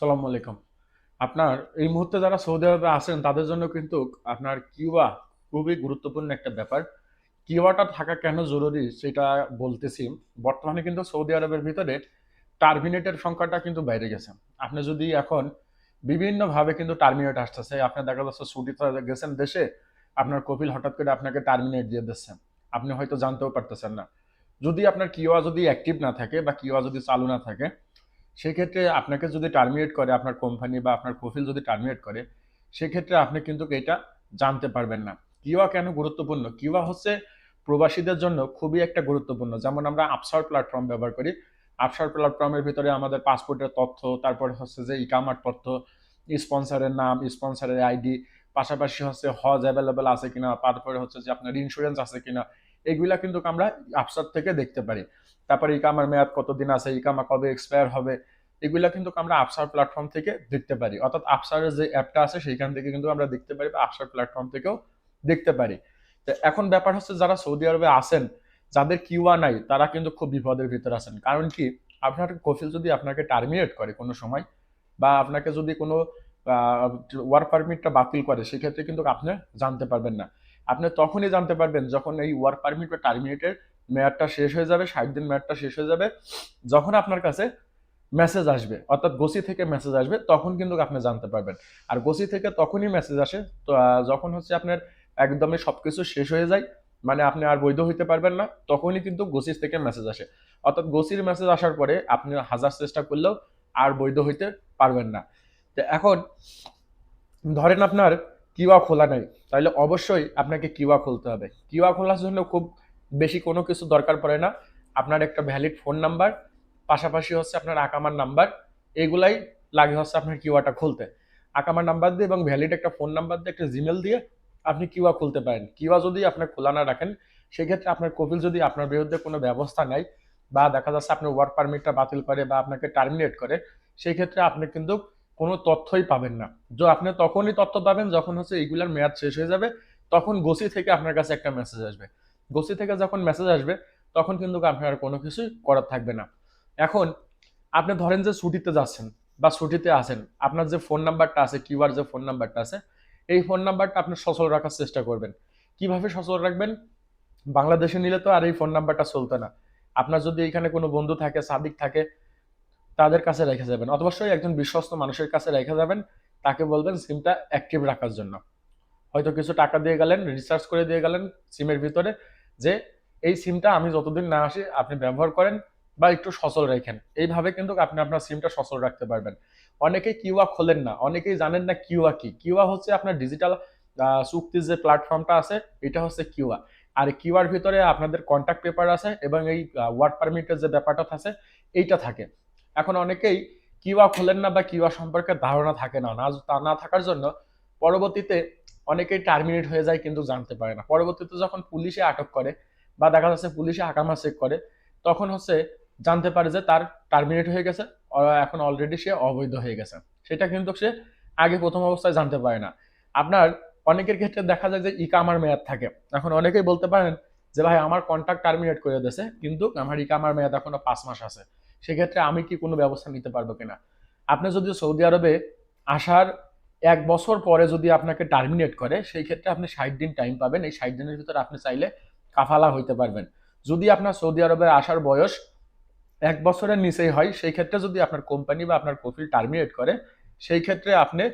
সালাম আলাইকুম। আপনার এই মুহূর্তে যারা সৌদি আরবে আছেন, তাদের জন্য কিন্তু আপনার কিউবা খুবই গুরুত্বপূর্ণ একটা ব্যাপার। কিউবাটা থাকা কেন জরুরি সেটা বলতেছি। বর্তমানে কিন্তু সৌদি আরবের ভিতরে টার্মিনেটের সংখ্যাটা কিন্তু বাইরে গেছে। আপনি যদি এখন বিভিন্নভাবে কিন্তু টার্মিনেট আসতেছে আপনি দেখা যাচ্ছে ছুটিতে গেছেন দেশে, আপনার কপিল হঠাৎ করে আপনাকে টার্মিনেট দিয়ে দিচ্ছে। আপনি হয়তো জানতেও পারতেছেন না। যদি আপনার কিওয়া যদি অ্যাক্টিভ না থাকে বা কিওয়া যদি চালু না থাকে সেক্ষেত্রে আপনাকে যদি টার্মিনেট করে আপনার কোম্পানি বা আপনার প্রোফাইল যদি টার্মিনেট করে, সেক্ষেত্রে আপনি কিন্তু এটা জানতে পারবেন না। কিওয়া কেন গুরুত্বপূর্ণ? কিওয়া হচ্ছে প্রবাসীদের জন্য খুবই একটা গুরুত্বপূর্ণ। যেমন আমরা আপসার প্ল্যাটফর্ম ব্যবহার করি। আপসার প্ল্যাটফর্মের ভিতরে আমাদের পাসপোর্টের তথ্য, তারপরে হচ্ছে যে ইকামার তথ্য স্পন্সরের নাম স্পন্সরের আইডি পাশাপাশি হচ্ছে হজ অ্যাভেলেবেল আছে কিনা, তারপরে হচ্ছে যে আপনার ইন্স্যুরেন্স আছে কিনা এগুলা কিন্তু আমরা আপসার থেকে দেখতে পারি। তারপরে ইকামার মেয়াদ কতদিন আছে, ইকামা কবে এক্সপায়ার হবে, এগুলা কিন্তু আমরা আপসার প্ল্যাটফর্ম থেকে দেখতে পারি। অর্থাৎ আপসারের যে অ্যাপটা আছে, সেইখান থেকে কিন্তু আমরা দেখতে পারি বা আপসার প্ল্যাটফর্ম থেকেও দেখতে পারি। তো এখন ব্যাপার হচ্ছে যারা সৌদি আরবে আছেন, যাদের কিউয়া নাই, তারা কিন্তু খুব বিপদের ভিতরে আছেন। কারণ কি? আপনার কফিল যদি আপনাকে টার্মিনেট করে কোনো সময় বা আপনাকে যদি কোনো ওয়ার্ক পারমিটটা বাতিল করে, সেক্ষেত্রে কিন্তু আপনি জানতে পারবেন না। আপনি তখনই জানতে পারবেন যখন এই ওয়ার্ক পারমিট বা টার্মিনেটের মেয়াদটা শেষ হয়ে যাবে, ষাট দিন মেয়াদটা শেষ হয়ে যাবে, যখন আপনার কাছে মেসেজ আসবে, অর্থাৎ গোসি থেকে মেসেজ আসবে, তখন কিন্তু আপনি জানতে পারবেন। আর গোসি থেকে তখনই মেসেজ আসে, তো যখন হচ্ছে আপনার একদমই সব কিছু শেষ হয়ে যায় মানে আপনি আর বৈধ হইতে পারবেন না, তখনই কিন্তু গোসির থেকে মেসেজ আসে। অর্থাৎ গোসির মেসেজ আসার পরে আপনি হাজার চেষ্টা করলেও আর বৈধ হইতে পারবেন না। তো এখন ধরেন আপনার কিওয়া খোলা নাই, তাহলে অবশ্যই আপনাকে কিওয়া খুলতে হবে। কিওয়া খোলার জন্য খুব বেশি কোনো কিছু দরকার পড়ে না। আপনার একটা ভ্যালিড ফোন নাম্বার পাশাপাশি হচ্ছে আপনার আকামার নাম্বার এগুলাই লাগে হচ্ছে আপনার কিওয়াটা খুলতে। আকামার নাম্বার দিয়ে এবং ভ্যালিড একটা ফোন নাম্বার দিয়ে একটা জিমেল দিয়ে আপনি কিওয়া খুলতে পারেন। কিওয়া যদি আপনার খোলা না রাখেন, সেক্ষেত্রে আপনার কপিল যদি আপনার বিরুদ্ধে কোনো ব্যবস্থা নেয় বা দেখা যাচ্ছে আপনার ওয়ার্ক পারমিটটা বাতিল করে বা আপনাকে টার্মিনেট করে সেই ক্ষেত্রে আপনি কিন্তু কোনো তথ্যই পাবেন না। যে, আপনি তখনই তথ্য পাবেন যখন হচ্ছে এইগুলার মেয়াদ শেষ হয়ে যাবে, তখন গোসি থেকে আপনার কাছে একটা মেসেজ আসবে। গোসি থেকে যখন মেসেজ আসবে, তখন কিন্তু আপনার কোনো কিছুই করার থাকবে না। এখন, আপনি ধরেন যে ছুটিতে যাচ্ছেন বা ছুটিতে আছেন, আপনার যে ফোন নাম্বারটা আছে, কিউআর যে ফোন নাম্বারটা আছে, এই ফোন নাম্বারটা আপনি সচল রাখার চেষ্টা করবেন। কীভাবে সচল রাখবেন? বাংলাদেশে নিলে তো আর এই ফোন নাম্বারটা চলতো না। আপনার যদি এখানে কোনো বন্ধু থাকে, সাদিক থাকে তাদের কাছে রেখে যাবেন। অবশ্যই একজন বিশ্বস্ত মানুষের কাছে রেখে যাবেন। তাকে বলবেন সিমটা অ্যাক্টিভ রাখার জন্য। হয়তো কিছু টাকা দিয়ে গেলেন, রিচার্জ করে দিয়ে গেলেন সিমের ভিতরে যে এই সিমটা আমি যতদিন না আসি, আপনি ব্যবহার করেন বা একটু সচল রাখেন। এইভাবে কিন্তু আপনি আপনার সিমটা সচল রাখতে পারবেন। অনেকেই কিউয়া খোলেন না, অনেকেই জানেন না কিউয়া কি। কিউয়া হচ্ছে আপনার ডিজিটাল চুক্তির যে প্ল্যাটফর্মটা আছে, এটা হচ্ছে কিউয়া আর কিউআর ভিতরে আপনাদের কন্ট্যাক্ট পেপার আছে এবং এই ওয়ার্ক পারমিটের যে ব্যাপারটা আছে এইটা থাকে। এখন অনেকেই কিউয়া খোলেন না বা কিউয়া সম্পর্কে ধারণা থাকে না না তা না থাকার জন্য পরবর্তীতে অনেকেই টার্মিনেট হয়ে যায় কিন্তু জানতে পারে না। পরবর্তীতে যখন পুলিশে আটক করে বা দেখা যাচ্ছে পুলিশে আকামা চেক করে, তখন হচ্ছে জানতে পারে যে তার টার্মিনেট হয়ে গেছে এখন অলরেডি সে অবৈধ হয়ে গেছে। সেটা কিন্তু সে আগে প্রথম অবস্থায় জানতে পারে না। আপনার অনেকের ক্ষেত্রে দেখা যায় যে ইকামার মেয়াদ থাকে। এখন অনেকেই বলতে পারেন যে, ভাই, আমার কন্ট্রাক্ট টার্মিনেট করে দিয়েছে, কিন্তু আমার ইকামার মেয়াদ এখনও পাঁচ মাস আছে। সেক্ষেত্রে আমি কি কোনো ব্যবস্থা নিতে পারব কিনা? আপনি যদি সৌদি আরবে আসার এক বছর পরে যদি আপনাকে টার্মিনেট করে, সেই ক্ষেত্রে আপনি ষাট দিন টাইম পাবেন। এই ষাট দিনের ভিতরে আপনি চাইলে কাফালা হইতে পারবেন। যদি আপনার সৌদি আরবে আসার বয়স এক বছরের নিচেই হয়, সেই ক্ষেত্রে যদি আপনার কোম্পানি বা আপনার প্রফিল টার্মিনেট করে, সেই ক্ষেত্রে আপনি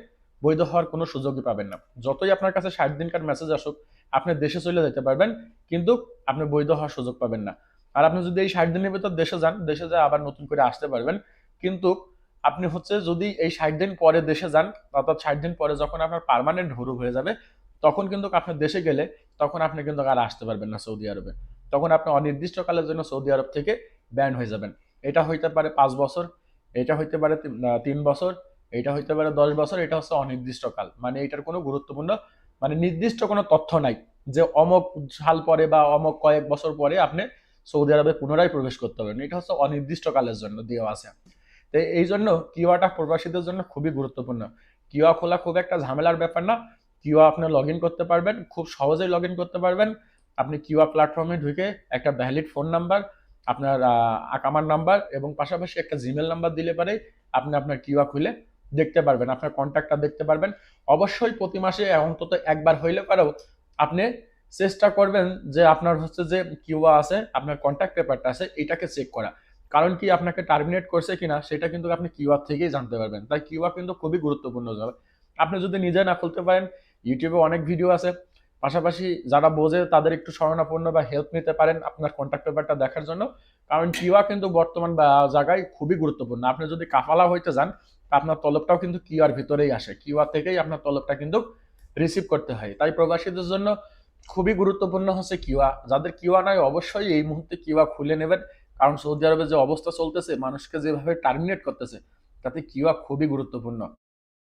বৈধ হওয়ার কোনো সুযোগই পাবেন না। যতই আপনার কাছে ষাট দিনকার মেসেজ আসুক, আপনি দেশে চলে যেতে পারবেন, কিন্তু আপনি বৈধ হওয়ার সুযোগ পাবেন না। আর আপনি যদি এই ষাট দিনের ভিতর দেশে যান, দেশে যায় আবার নতুন করে আসতে পারবেন। কিন্তু আপনি হচ্ছে যদি এই ষাট দিন পরে দেশে যান, অর্থাৎ ষাট দিন পরে যখন আপনার পার্মানেন্ট হুরু হয়ে যাবে, তখন কিন্তু আপনি দেশে গেলে তখন আপনি কিন্তু আর আসতে পারবেন না সৌদি আরবে। তখন আপনি অনির্দিষ্টকালের জন্য সৌদি আরব থেকে ব্যান হয়ে যাবেন। এটা হইতে পারে পাঁচ বছর, এটা হইতে পারে তিন- বছর, এটা হইতে পারে দশ বছর, এটা হচ্ছে অনির্দিষ্টকাল। মানে এটার কোনো গুরুত্বপূর্ণ মানে নির্দিষ্ট কোনো তথ্য নাই যে অমক সাল পরে বা অমক কয়েক বছর পরে আপনি সৌদি আরবে পুনরায় প্রবেশ করতে পারবেন এটা হচ্ছে অনির্দিষ্টকালের জন্য দেওয়া আছে। তো এই জন্য কিওয়াটা প্রবাসীদের জন্য খুবই গুরুত্বপূর্ণ। কিওয়া খোলা খুব একটা ঝামেলার ব্যাপার না। কিওয়া আপনি লগ করতে পারবেন, খুব সহজেই লগ করতে পারবেন। আপনি কিওয়া প্ল্যাটফর্মে ঢুকে একটা ভ্যালিড ফোন নাম্বার আপনার আকামার নাম্বার এবং পাশাপাশি একটা জিমেল নাম্বার দিলে পারে আপনি আপনার কিওয়া খুলে দেখতে পারবেন, আপনার কন্ট্যাক্টটা দেখতে পারবেন। অবশ্যই প্রতি মাসে অন্তত একবার হইলে পারেও আপনি চেষ্টা করবেন যে আপনার হচ্ছে যে কিউআ আছে, আপনার কন্ট্যাক্ট পেপারটা আছে, এটাকে চেক করা। কারণ কি আপনাকে টার্মিনেট করছে কিনা, সেটা কিন্তু আপনি কিউআর থেকেই জানতে পারবেন। তাই কিউআর কিন্তু খুবই গুরুত্বপূর্ণ যাবে আপনি যদি নিজে না খুলতে পারেন ইউটিউবে অনেক ভিডিও আছে। পাশাপাশি যারা বোঝে, তাদের একটু শরণাপন্ন বা হেল্প নিতে পারেন আপনার কন্ট্যাক্ট পেপারটা দেখার জন্য। কারণ কিউআর কিন্তু বর্তমান জায়গায় খুবই গুরুত্বপূর্ণ। আপনি যদি কাফালা হইতে যান, আপনার তলবটাও কিন্তু কিউআর ভিতরেই আসে। কিউআর থেকেই আপনার তলবটা কিন্তু রিসিভ করতে হয়। তাই প্রবাসীদের জন্য খুবই গুরুত্বপূর্ণ হচ্ছে কিওয়া যাদের কিওয়া নাই, অবশ্যই এই মুহূর্তে কিওয়া খুলে নেবেন। কারণ সৌদি আরবে যে অবস্থা চলতেছে, মানুষকে যেভাবে টার্মিনেট করতেছে, তাতে কিওয়া খুবই গুরুত্বপূর্ণ।